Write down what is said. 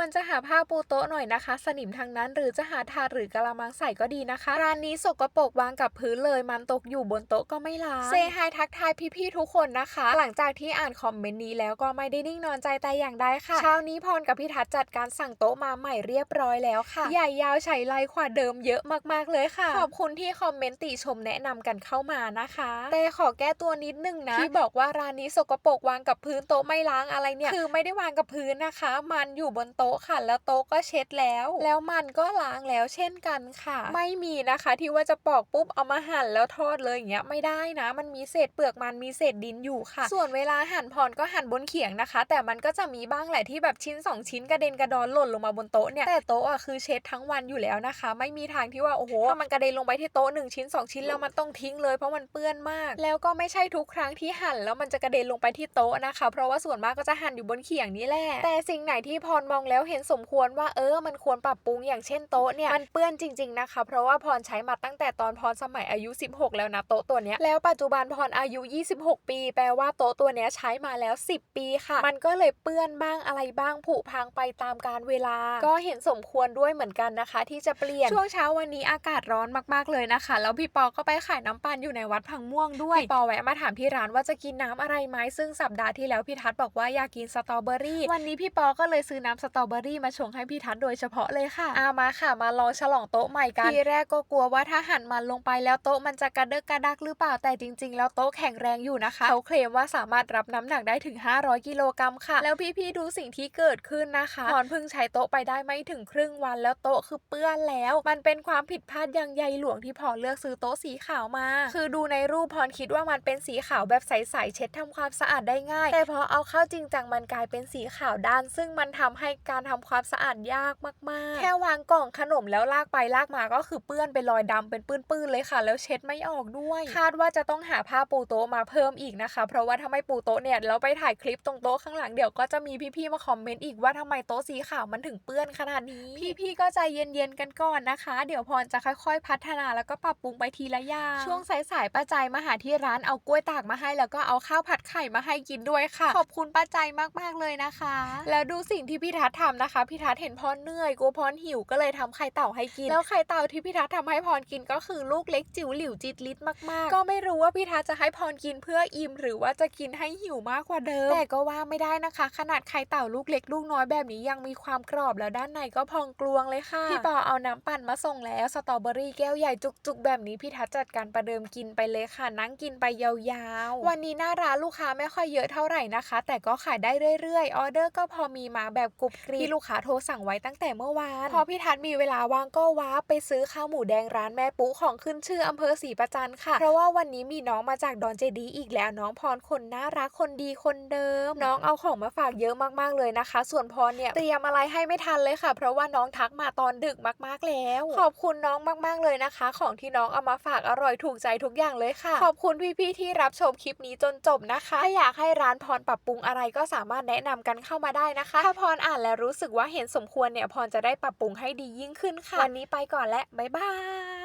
ควรจะหาผ้าปูโต๊ะหน่อยนะคะ สนิมทางนั้นหรือจะหาถาดหรือกะละมังใส่ก็ดีนะคะ ร้านนี้สกปรกวางกับพื้นเลย มันตกอยู่บนโต๊ะก็ไม่ล้างเซฮายทักทายพี่ๆทุกคนนะคะ หลังจากที่อ่านคอมเมนต์นี้แล้วก็ไม่ได้นิ่งนอนใจแต่อย่างใดค่ะเช้านี้พรกับพี่ทัศน์จัดการสั่งโต๊ะมาใหม่เรียบร้อยแล้วค่ะ ใหญ่ยาวใช้ไรกว่าเดิมเยอะมากๆเลยค่ะ ขอบคุณที่คอมเมนต์ติชมแนะนำกันเข้ามานะคะแต่ขอแก้ตัวนิดนึงนะที่บอกว่าร้านนี้สกปรกวางกับพื้นโต๊ะไม่ล้างอะไรเนี่ยคือไม่ได้วางกับพื้นนะคะ มันอยู่บนโต๊ะ๊ะค่ะ แล้วโต๊ะก็เช็ดแล้ว แล้วมันก็ล้างแล้วเช่นกันค่ะ ไม่มีนะคะที่ว่าจะปอกปุ๊บเอามาหั่นแล้วทอดเลยอย่างเงี้ยไม่ได้นะ มันมีเศษเปลือกมันมีเศษดินอยู่ค่ะ ส่วนเวลาหั่นพรก็หั่นบนเขียงนะคะ แต่มันก็จะมีบ้างแหละที่แบบชิ้นสองชิ้นกระเด็นกระดอนหล่นลงมาบนโต๊ะเนี่ยแต่โต๊ะอะคือเช็ดทั้งวันอยู่แล้วนะคะ ไม่มีทางที่ว่าโอ้โหถ้ามันกระเด็นลงไปที่โต๊ะหนึ่งชิ้นสองชิ้นแล้วมันต้องทิ้งเลยเพราะมันเปื้อนมาก แล้วก็ไม่ใช่ทุกครั้งที่หั่นแล้วมันจะกระเด็นลงไปที่โต๊ะนะคะ เพราะว่าส่วนมากก็จะหั่นอยู่บนเขียงนี่แหละแต่สิ่งไหนที่พรมองแล้วแล้วเห็นสมควรว่าเออมันควรปรับปรุงอย่างเช่นโต๊ะเนี่ยมันเปื้อนจริง ๆนะคะ เพราะว่าพรใช้มาตั้งแต่ตอนพรสมัยอายุ 16 แล้วนะโต๊ะตัวเนี้ยแล้วปัจจุบันพรอายุ 26 ปี แปลว่าโต๊ะตัวเนี้ยใช้มาแล้ว 10 ปีค่ะ มันก็เลยเปื้อนบ้างอะไรบ้างผุพังไปตามกาลเวลา ก็เห็นสมควรด้วยเหมือนกันนะคะ ที่จะเปลี่ยนช่วงเช้าวันนี้อากาศร้อนมากๆเลยนะคะ แล้วพี่ปอก็ไปขายน้ำปั่นอยู่ในวัดพังม่วงด้วยพี่ปอแวะมาถามที่ร้านว่าจะกินน้ำอะไรไหมซึ่งสัปดาห์ที่แล้วพี่ทัศน์บอกว่าอยากกินสตรอเบอรี่วันนี้พี่ปอก็เลยซื้อน้ำสตรอเบอรี่มาชงให้พี่ทัศน์โดยเฉพาะเลยค่ะเอามาค่ะ มาลองฉลองโต๊ะใหม่กันทีแรกก็กลัวว่าถ้าหั่นมันลงไปแล้วโต๊ะมันจะกระเดกกระดักหรือเปล่าแต่จริง ๆ แล้วโต๊ะแข็งแรงอยู่นะคะเขาเคลมว่าสามารถรับน้ำหนักได้ถึง 500 กิโลกรัมค่ะ แล้วพี่ๆดูสิ่งที่เกิดขึ้นนะคะพรเพิ่งใช้โต๊ะไปได้ไม่ถึงครึ่งวันแล้วโต๊ะคือเปื้อนแล้ว มันเป็นความผิดพลาดอย่างใหญ่หลวงที่พรเลือกซื้อโต๊ะสีขาวมา คือดูในรูปพรคิดว่ามันเป็นสีขาวแบบใสๆเช็ดทำความสะอาดได้ง่าย แต่พอเอาเข้าจริงจังมันกลายเป็นสีขาวด้าน ซึ่งมันทำให้การทำความสะอาดยากมากๆ แค่วางกล่องขนมแล้วลากไปลากมาก็คือเปื้อนเป็นรอยดำเป็นปื้นๆเลยค่ะ แล้วเช็ดไม่ออกด้วย คาดว่าจะต้องหาผ้าปูโต๊ะมาเพิ่มอีกนะคะ เพราะว่าถ้าไม่ปูโต๊ะเนี่ยแล้วไปถ่ายคลิปตรงโต๊ะข้างหลังเดี๋ยวก็จะมีพี่ๆมาคอมเมนต์อีกว่าทำไมโต๊ะสีขาวมันถึงเปื้อนขนาดนี้ พี่ๆก็ใจเย็นๆกันก่อนนะคะ เดี๋ยวพรจะค่อยๆ พัฒนาแล้วก็ปรับปรุงไปทีละอย่างช่วงสายๆป้าใจมาหาที่ร้านเอากล้วยตากมาให้แล้วก็เอาข้าวผัดไข่มาให้กินด้วยค่ะ ขอบคุณป้าใจมากๆเลยนะคะ แล้วดูสิ่งที่พี่ทัศน์ทำนะคะพี่ทัศน์เห็นพรเหนื่อยกลัวพรหิวก็เลยทำไข่เต่าให้กิน แล้วไข่เต่าที่พี่ทัศน์ทำให้พรกินก็คือลูกเล็กจิ๋วหลิวจิตลิดมากๆ ก็ไม่รู้ว่าพี่ทัศน์จะให้พรกินเพื่ออิ่มหรือว่าจะกินให้หิวมากกว่าเดิม แต่ก็ว่าไม่ได้นะคะ ขนาดไข่เต่าลูกเล็กลูกน้อยแบบนี้ยังมีความกรอบแล้วด้านในก็พองกลวงเลยค่ะ พี่ปอเอาน้ำปั่นมาส่งแล้วสตรอเบอรี่แก้วใหญ่จุกๆ แบบนี้พี่ทัศน์จัดการประเดิมกินไปเลยค่ะ นั่งกินไปยาวๆ วันนี้หน้าร้านลูกค้าไม่ค่อยเยอะเท่าไหร่นะคะ แต่ก็ขายได้เรื่อยๆออเดอร์ก็พอมีมาแบบกรุบกริบที่ลูกค้าโทรสั่งไว้ตั้งแต่เมื่อวาน พอพี่ทัศน์มีเวลาว่างก็ว้าไปซื้อข้าวหมูแดงร้านแม่ปุ๊ของขึ้นชื่ออำเภอศรีประจันค่ะ เพราะว่าวันนี้มีน้องมาจากดอนเจดีอีกแล้วน้องพรคนน่ารักคนดีคนเดิม น้องเอาของมาฝากเยอะมากๆเลยนะคะ ส่วนพรเนี่ยเตรียมอะไรให้ไม่ทันเลยค่ะ เพราะว่าน้องทักมาตอนดึกมากๆแล้ว ขอบคุณน้องมากๆเลยนะคะ ของที่น้องเอามาฝากอร่อยถูกใจทุกอย่างเลยค่ะ ขอบคุณพี่ๆที่รับชมคลิปนี้จนจบนะคะถ้าอยากให้ร้านพรปรับปรุงอะไรก็สามารถแนะนำกันเข้ามาได้นะคะ ถ้าพรอ่านแล้วรู้สึกว่าเห็นสมควรเนี่ยพรจะได้ปรับปรุงให้ดียิ่งขึ้นค่ะ วันนี้ไปก่อนและบ๊ายบาย